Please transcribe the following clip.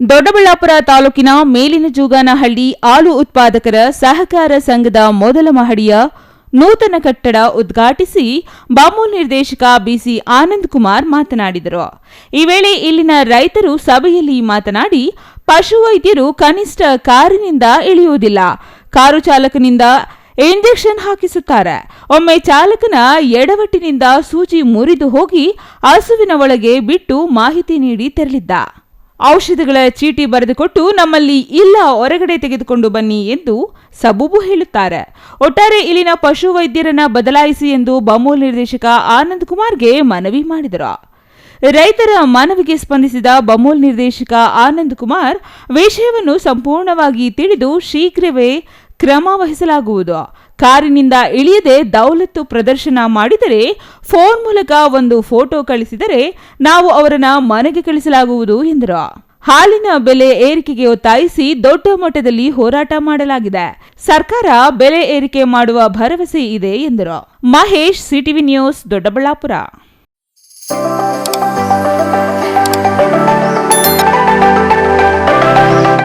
ದೊಡ್ಡಬಳ್ಳಾಪುರ ತಾಲೂಕಿನ ಮೇಲಿನ ಜೂಗಾನಹಳ್ಳಿ ಹಾಲು ಉತ್ಪಾದಕರ ಸಹಕಾರ ಸಂಘದ ಮೊದಲ ಮಹಡಿಯ ನೂತನ ಕಟ್ಟಡ ಉದ್ಘಾಟಿಸಿ ಬಾಮೂ ನಿರ್ದೇಶಕ ಬಿಸಿ ಆನಂದ್ ಕುಮಾರ್ ಮಾತನಾಡಿದರು. ಈ ವೇಳೆ ಇಲ್ಲಿನ ರೈತರು ಸಭೆಯಲ್ಲಿ ಮಾತನಾಡಿ ಪಶುವೈದ್ಯರು ಕನಿಷ್ಠ ಕಾರಿನಿಂದ ಇಳಿಯುವುದಿಲ್ಲ. ಕಾರು ಚಾಲಕನಿಂದ ಇಂಜೆಕ್ಷನ್ ಹಾಕಿಸುತ್ತಾರೆ. ಒಮ್ಮೆ ಚಾಲಕನ ಎಡವಟ್ಟಿನಿಂದ ಸೂಜಿ ಮುರಿದು ಹೋಗಿ ಹಸುವಿನ ಒಳಗೆ ಬಿಟ್ಟು ಮಾಹಿತಿ ನೀಡಿ ತೆರಳಿದ್ದ. ಔಷಧಿಗಳ ಚೀಟಿ ಬರೆದುಕೊಟ್ಟು ನಮ್ಮಲ್ಲಿ ಇಲ್ಲ, ಹೊರಗಡೆ ತೆಗೆದುಕೊಂಡು ಬನ್ನಿ ಎಂದು ಸಬೂಬು ಹೇಳುತ್ತಾರೆ. ಒಟ್ಟಾರೆ ಇಲ್ಲಿನ ಪಶುವೈದ್ಯರನ್ನ ಬದಲಾಯಿಸಿ ಎಂದು ಬಮೂಲ್ ನಿರ್ದೇಶಕ ಆನಂದ್ ಕುಮಾರ್ಗೆ ಮನವಿ ಮಾಡಿದರು. ರೈತರ ಮನವಿಗೆ ಸ್ಪಂದಿಸಿದ ಬಮೂಲ್ ನಿರ್ದೇಶಕ ಆನಂದ್ ಕುಮಾರ್, ವಿಷಯವನ್ನು ಸಂಪೂರ್ಣವಾಗಿ ತಿಳಿದು ಶೀಘ್ರವೇ ಕ್ರಮ ವಹಿಸಲಾಗುವುದು. ಕಾರಿನಿಂದ ಇಳಿಯದೆ ದೌಲತ್ತು ಪ್ರದರ್ಶನ ಮಾಡಿದರೆ, ಫೋನ್ ಮೂಲಕ ಒಂದು ಫೋಟೋ ಕಳಿಸಿದರೆ ನಾವು ಅವರನ್ನ ಮನೆಗೆ ಕಳಿಸಲಾಗುವುದು ಎಂದರು. ಹಾಲಿನ ಬೆಲೆ ಏರಿಕೆಗೆ ಒತ್ತಾಯಿಸಿ ದೊಡ್ಡ ಮಟ್ಟದಲ್ಲಿ ಹೋರಾಟ ಮಾಡಲಾಗಿದೆ. ಸರ್ಕಾರ ಬೆಲೆ ಏರಿಕೆ ಮಾಡುವ ಭರವಸೆ ಇದೆ ಎಂದರು. Mahesh, CTV news, Doddaballapura.